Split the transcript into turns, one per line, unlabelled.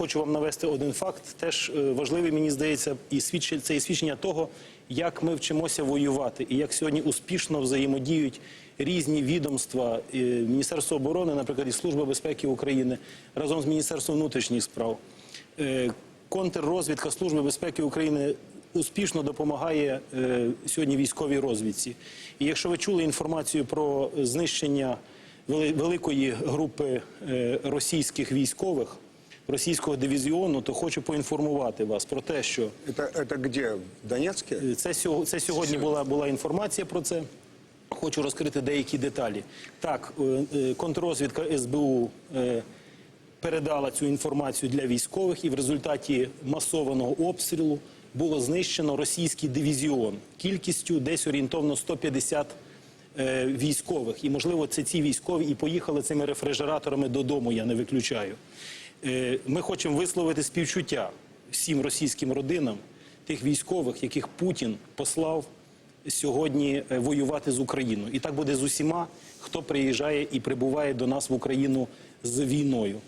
хочу вам навести один факт. Теж е, важливий, мені здається, і свідчить це і свідчення того, як ми вчимося воювати, і як сьогодні успішно взаємодіють різні відомства е, Міністерство оборони, наприклад, і Служба безпеки України разом з Міністерством внутрішніх справ. Е, Контррозвідка Служби безпеки України успішно допомагає сьогодні військовій розвідці. І якщо ви чули інформацію про знищення великої групи російських військових, російського дивізіону, то хочу поінформувати вас про те, що
Это, это где? В Донецке?
Е, це, це сьогодні була, була інформація про це. Хочу розкрити деякі деталі. Так, е, е, контррозвідка СБУ е, передала цю інформацію для військових, і в результаті масованого обстрілу було знищено російський дивізіон кількістю десь орієнтовно 150 е, військових. І, можливо, це ці військові і поїхали цими рефрижераторами додому, я не виключаю. Е, Ми хочемо висловити співчуття всім російським родинам тих військових, яких Путін послав сьогодні е, воювати з Україною. І так буде з усіма, хто приїжджає і прибуває до нас в Україну з війною.